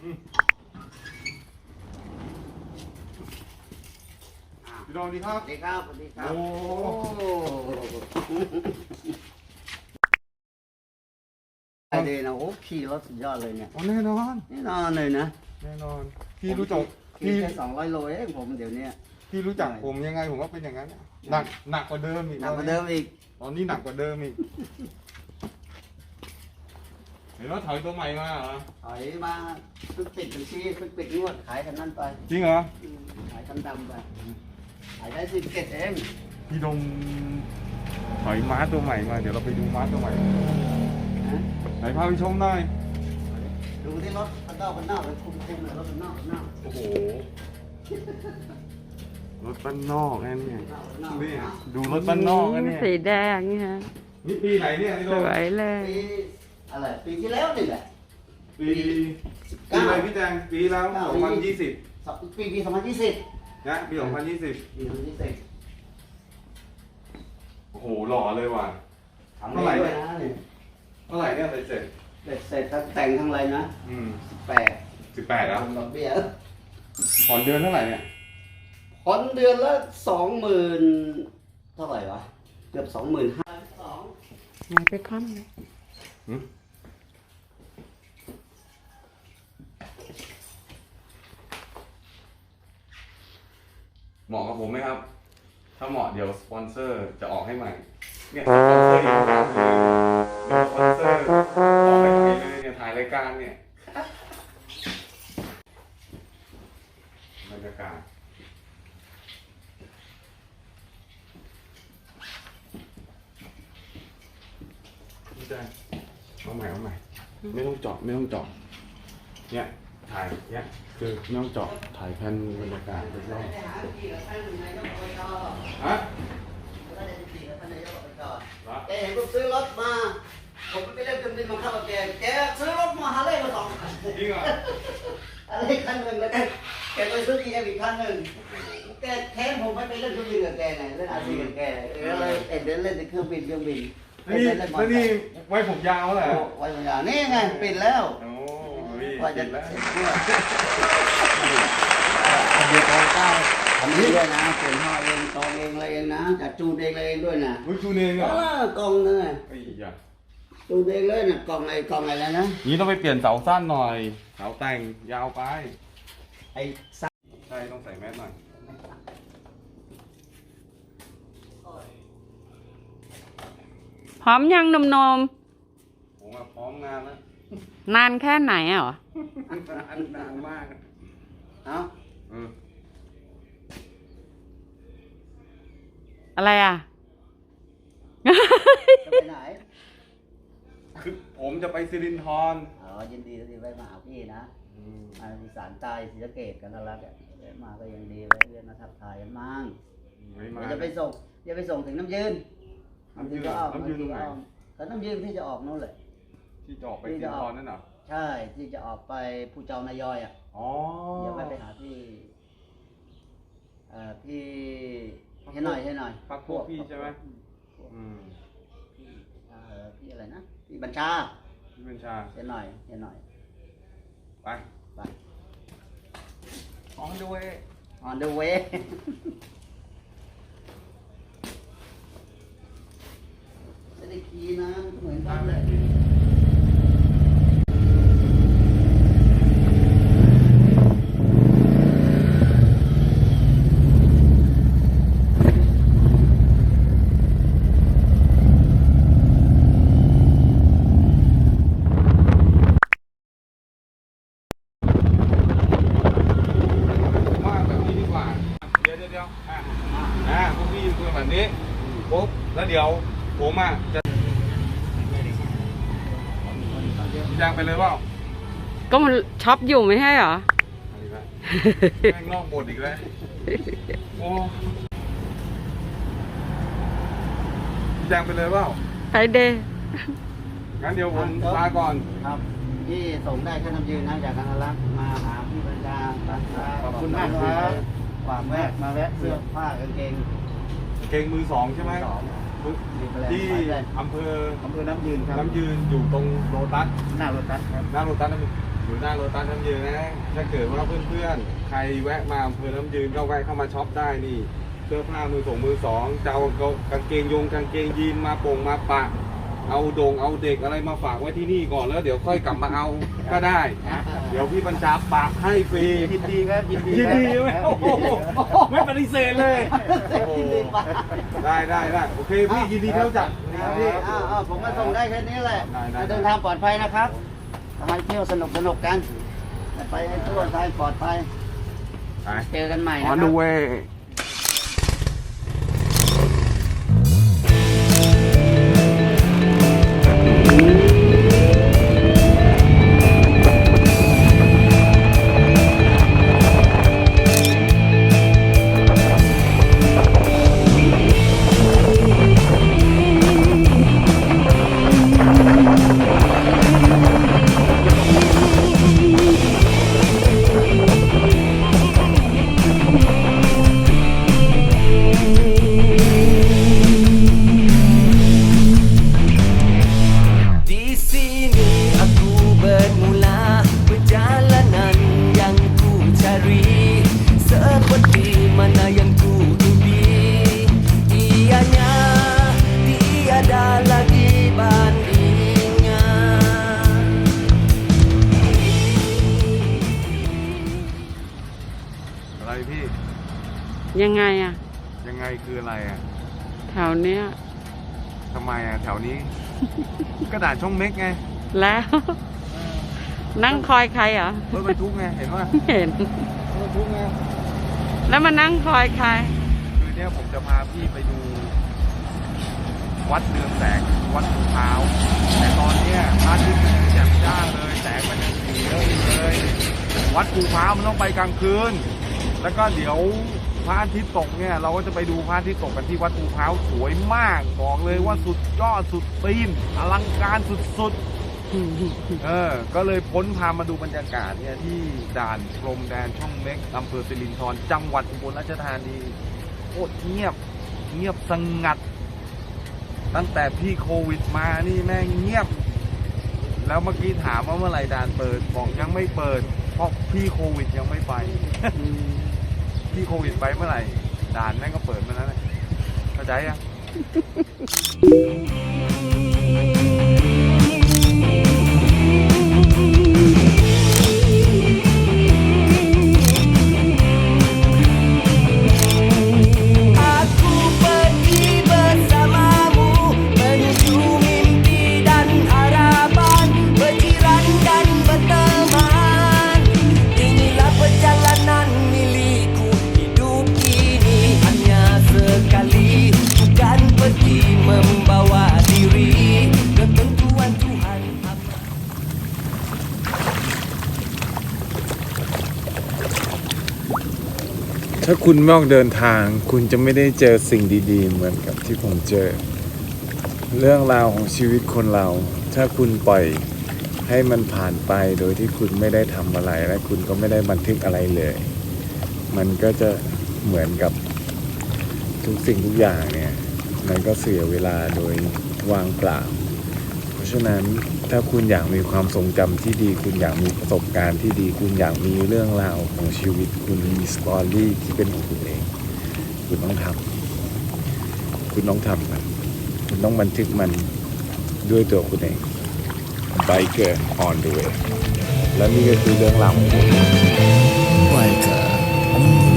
พี่โดนดีครับ สวัสดีครับสวัสดีครับ โอ้ไอเดย์นะโอ้ขี่รถสุดยอดเลยเนี่ยโอ้แน่นอน แน่นอนเลยนะแน่นอน พี่รู้จักขี่พี่แค่สองร้อยโลเองผมเดี๋ยวนี้พี่รู้จักผมยังไงผมก็เป็นอย่างนั้นอะหนักหนักกว่าเดิมอีกหนักกว่าเดิมอีก ตอนนี้หนักกว่าเดิมอีก เห็นว่าถอยตัวใหม่มาเหรอถอยมาเพิ่งปิดบัญชีเพิ่งปิดงวดขายกันนั่นไปจริงเหรออืมขายกันดำไปขายได้สิบเจ็ดเองพี่ดมถอยม้าตัวใหม่มา เดี๋ยวเราไปดูม้าตัวใหม่นะไหนพาไปชมหน่อยดูที่รถคันนอกคันนอกไปคุมคุมเลยรถคันนอกคันนอกโอ้โหรถบ้านนอกนะเนี่ยคันนอกนี่ดูรถบ้านนอกนะเนี่ยสีแดงนี่ฮะนี่ปีไหนเนี่ยพี่สดมวยเลยปี อะไรปีที่แล้วนี่แหละ ปีปีอะไรพี่แจงปีแล้วเก้าสองพันยี่สิบสองปีปีสองพันยี่สิบนะปีสองพันยี่สิบปีสองพันยี่สิบโอ้โหหล่อเลยว่ะ ทำเท่าไหร่ ด้วยนะเนี่ยเท่าไหร่เนี่ยเสร็จเสร็จเสร็จเสร็จทั้งแต่งทั้งอะไรนะอืมแปดสิบแปดแล้วทำดอกเบี้ยผ่อนเดือนเท่าไหร่เนี่ยผ่อนเดือนละสองหมื่นเท่าไหร่วะ เกือบสองหมื่นห้าสอง ไหนไปค่ำเลย เหมาะกับผมไหมครับ ถ้าเหมาะเดี๋ยวสปอนเซอร์จะออกให้ใหม่ เนี่ยสปอนเซอร์อยู่ข้างๆเลยเนี่ยสปอนเซอร์ออกให้ใหม่เลยเนี่ยถ่ายรายการเนี่ยบรรยากาศพี่แจ๊คเอาใหม่เอาใหม่ ไม่ต้องเจาะไม่ต้องเจาะเนี่ย ถ่ายเนี่ยคือไม่ต้องเจาะถ่ายแผ่นบรรยากาศรอบไปหาที่กับท่านนายกอบจๆฮะแล้วก็ได้ที่กับท่านนายกอบจเหรอแกเห็นผมซื้อรถมา ผมไปเล่นเครื่องบินมาเข้ากับแกแกซื้อรถมาฮาร์เลย์มาสองคันจริงเหรออะไรคันหนึ่งแล้วแกแกไปซื้อทีเอ็มอีกคันหนึ่งแกแค้นผมไม่ไปเล่นเครื่องบินกับแกไงเล่นอาซีกับแกก็เลยเอ็ดเดินเล่นในเครื่องบินเครื่องบินแล้วนี่แล้วนี่ไว้ผมยาวเหรอไว้บางอย่างนี่ไงปิดแล้วโอ้พี่ ว่าจะติดแล้วเดียวกองเก้าทำนี่ด้วยนะเปลี่ยนท่อเองกองเองอะไรเองนะจัดจูนเองอะไรเองด้วยนะรู้ชูเองเหรอเออกองนึงอะไอ้ยาจูนเองเลยนะกองอะไรกองอะไรนะนี่ต้องไปเปลี่ยนเสาสั้นหน่อย เสาแต่งยาวไปไอ้ซักใช่ต้องใส่แมสหน่อยพร้อมยังหนมนมผมอะพร้อมงานแล้วๆ นานแค่ไหนอะนานนานมากเอ้าเอออะไรอะ จะไปไหน คือผมจะไปสิรินทรอ๋อ ยินดีที่ได้มาหาพี่นะอืมมาอีสานใต้ศรีสะเกดกันทะลักอะแวะมาก็ยังดีแวะเวียนมาทักทายกันมั่งไม่มา เดี๋ยวจะไปส่งจะไปส่งถึงน้ำยืนน้ำยืนก็อ้อมน้ำยืนตรงไหนก็อ้อมก็น้ำยืนที่จะออกนู่นเลย ที่จะออกไปสิรินทรนั่นเหรอใช่ที่จะออกไปผู้เจ้านายอยอะอ๋อเดี๋ยวไปไปหาที่เอ่อพี่ให้หน่อยให้หน่อยพักพวกพี่ใช่ไหมพวกอืมพี่เอ่อพี่อะไรนะพี่บัญชาพี่เป็นชาให้หน่อยให้หน่อยไป ไป on the way on the way ไม่ได้ขี่นะเหมือนกันเลย ว่าแบบนี้ดีกว่า เดี๋ยวเดี๋ยวเดี๋ยวอะอะพวกพี่คุยแบบนี้ปุ๊บแล้วเดี๋ยวผมอะจะยางไปเลยเปล่าก็มันช็อปอยู่ไม่ใช่เหรออะไรวะแม่งนอกบทอีกแล้วโอ้ยางไปเลยเปล่าไปเดย์งั้นเดี๋ยวผมลาก่อนครับพี่ส่งได้แค่น้ำยืนนะจากกันทะลักมาหาพี่บัญชาบัญชาขอบคุณมากครับ ฝากแวะมาแวะเสื้อผ้ากางเกงเกงมือสองใช่ไหมสองมีแปลงที่ไว้เลยอำเภออำเภอน้ำยืนครับน้ำยืนอยู่ตรงโลตัสหน้ารถตัสครับหน้าโลตัสนั่นอยู่หน้าโรตัสน้ำยืนนะถ้าเกิดว่าเพื่อนๆใครแวะมาอำเภอน้ำยืนก็แวะเข้ามาช็อปได้นี่เสื้อผ้ามือสองมือสองจะเอากางเกงยงกางเกงยีนมาโป่งมาปะ เอาโดงเอาเด็กอะไรมาฝากไว้ที่นี่ก่อนแล้วเดี๋ยวค่อยกลับมาเอาก็ได้ เดี๋ยวพี่บัญชาปากให้ฟรียินดีครับยินดียินครับดีไหมโอ้โหไม่ปฏิเสธเลยโอ้โหยินดีปะได้ได้ได้โอเคพี่ยินดีที่รู้จักนะครับพี่อ้าวอ้าวผมมาส่งได้แค่นี้แหละได้ได้เดินทางปลอดภัยนะครับทำไมเที่ยวสนุกสนุกกัน ไปให้ทั่วไทยปลอดภัยไปเจอกันใหม่นะคอรัอ ยังไงอะ ยังไงคืออะไรอะ แถวเนี้ยทำไมอะแถวนี้ กระดาษช่องเม็กไงแล้ว นั่งคอยใครเหรอรถบรรทุกไงเห็นว่าเห็น รถบรรทุกไงแล้วมานั่งคอยใคร คือเนี่ยผมจะพาพี่ไปดู วัดเรืองแสงวัดภูเท้าแต่ตอนเนี้ยพระอาทิตย์มันแจ่มจ้าเลยแสงมันยังสีเยอะอยู่เลย วัดภูเท้ามันต้องไปกลางคืน แล้วก็เดี๋ยวพ ระอาทิตย์ตกเนี่ยเราก็จะไปดูพระอาทิตย์ตกกันที่วัดภูเท้าสวยมากบอกเลยว่าสุดยอดสุดตีนอลังการสุดๆเออก็เลยพ้นพามาดูบรรยากาศเนี่ยที่ด่านพรมแดนช่องเม็กอำเภอสิรินธรจังหวัดอุบลราชธานีโคตรเงียบเงียบสงัด ตั้งแต่พี่โควิดมานี่แม่งเงียบ แล้วเมื่อกี้ถามว่าเมื่อไหร่ด่านเปิดบอกยังไม่เปิดเพราะพี่โควิดยังไม่ไป พี่โควิดไปเมื่อไหร่ด่านแม่งก็เปิดมาแล้วนะเข้าใจยัง ถ้าคุณไม่ออกเดินทาง คุณจะไม่ได้เจอสิ่งดีๆ เหมือนกับที่ผมเจอ เรื่องราวของชีวิตคนเรา ถ้าคุณปล่อยให้มันผ่านไปโดยที่คุณไม่ได้ทำอะไร และคุณก็ไม่ได้บันทึกอะไรเลย มันก็จะเหมือนกับทุกสิ่งทุกอย่างเนี่ย มันก็เสียเวลาโดยวางเปล่า ฉะนั้นถ้าคุณอยากมีความทรงจำที่ดี คุณอยากมีประสบการณ์ที่ดี คุณอยากมีเรื่องราวของชีวิต คุณมีสตอรี่ที่เป็นของคุณเอง คุณต้องทำคุณต้องทำมันคุณต้องบันทึกมันด้วยตัวคุณเองไบเกอร์ on the way และนี่ก็คือเรื่องราวของผม Biker on the way.